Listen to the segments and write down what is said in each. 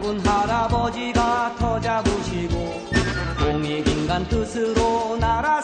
장군 할아버지가 터잡으시고 공익인간 뜻으로 나라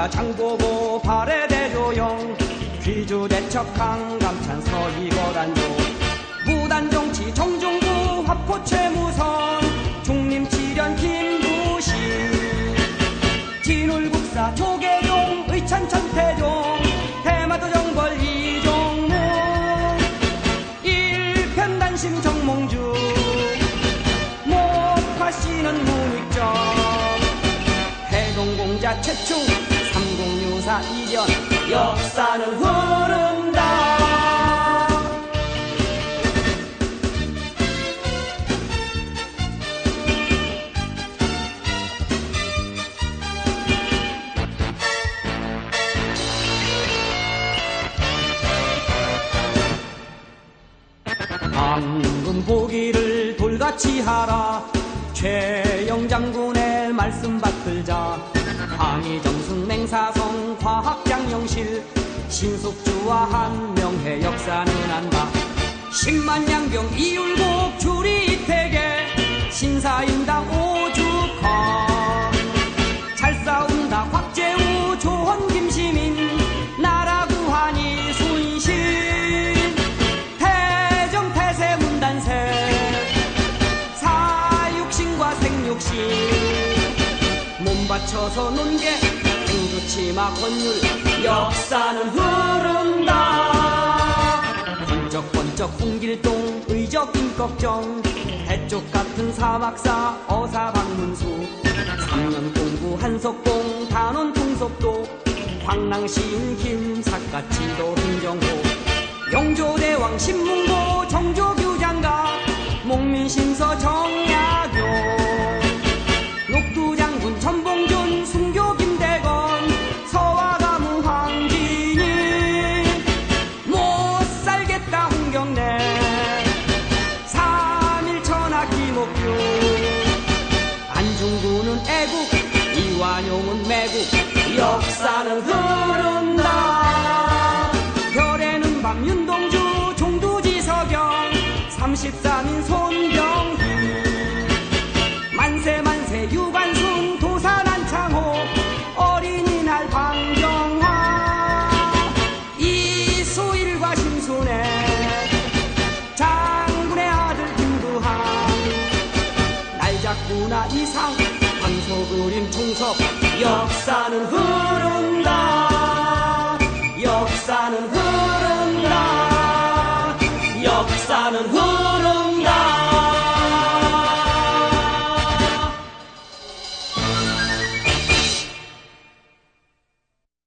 왕자 장보고 발의 대조영 귀주 대척 강감찬 서희거란조 무단정치 정종부 화포 최무선 중림치련 김부시. 진울국사 조계종 의찬 천태종 대마도 정벌 이종무. 일편단심 정몽주. 목화씨는 문익점 해동공자 최충 삼공유사 이전 역사는 흐른다. 방금 보기를 돌같이 하라. 최영 장군의 말씀 받들자 황희정승 맹사성 과학장영실. 신숙주와 한명회 역사는 안다 십만 양병 이율곡 주리 이태계. 신사임당 몸 바쳐서 논게 행주치마 권율. 역사는 흐른다. 번쩍번쩍 홍길동 의적 임꺽정. 해쪽 같은 사막사 어사방문수. 삼년 공부 한석봉 단원 통섭도. 황랑시인 김삿갓지도 흥정호 영조대왕 신문고 정조규 장가. 목민신서 정약 이상 황소그림 총섭 역사는 흐른다. 역사는 흐른다. 역사는 흐른다